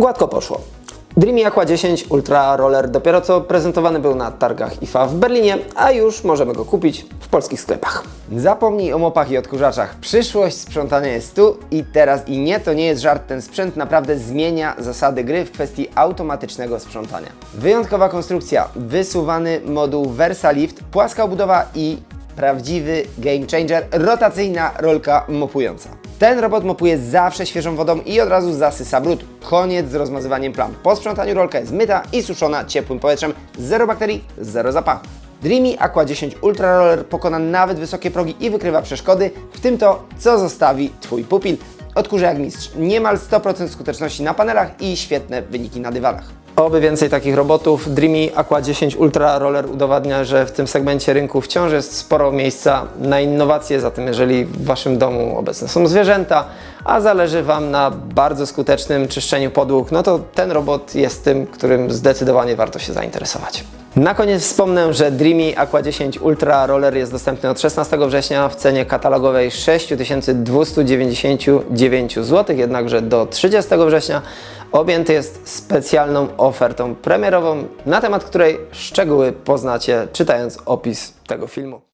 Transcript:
Gładko poszło. Dreamy Aqua 10 Ultra Roller dopiero co prezentowany był na targach IFA w Berlinie, a już możemy go kupić w polskich sklepach. Zapomnij o mopach i odkurzaczach. Przyszłość sprzątania jest tu i teraz i nie, to nie jest żart, ten sprzęt naprawdę zmienia zasady gry w kwestii automatycznego sprzątania. Wyjątkowa konstrukcja, wysuwany moduł VersaLift, płaska obudowa i prawdziwy game changer, rotacyjna rolka mopująca. Ten robot mopuje zawsze świeżą wodą i od razu zasysa brud. Koniec z rozmazywaniem plam. Po sprzątaniu rolka jest myta i suszona ciepłym powietrzem. Zero bakterii, zero zapachów. Dreamy Aqua 10 Ultra Roller pokona nawet wysokie progi i wykrywa przeszkody, w tym to, co zostawi Twój pupil. Odkurza jak mistrz. Niemal 100% skuteczności na panelach i świetne wyniki na dywanach. Oby więcej takich robotów. Dreamy Aqua 10 Ultra Roller udowadnia, że w tym segmencie rynku wciąż jest sporo miejsca na innowacje. Zatem, jeżeli w Waszym domu obecne są zwierzęta, a zależy Wam na bardzo skutecznym czyszczeniu podłóg, no to ten robot jest tym, którym zdecydowanie warto się zainteresować. Na koniec wspomnę, że Dreamy Aqua 10 Ultra Roller jest dostępny od 16 września w cenie katalogowej 6299 zł, jednakże do 30 września objęty jest specjalną ofertą premierową, na temat której szczegóły poznacie czytając opis tego filmu.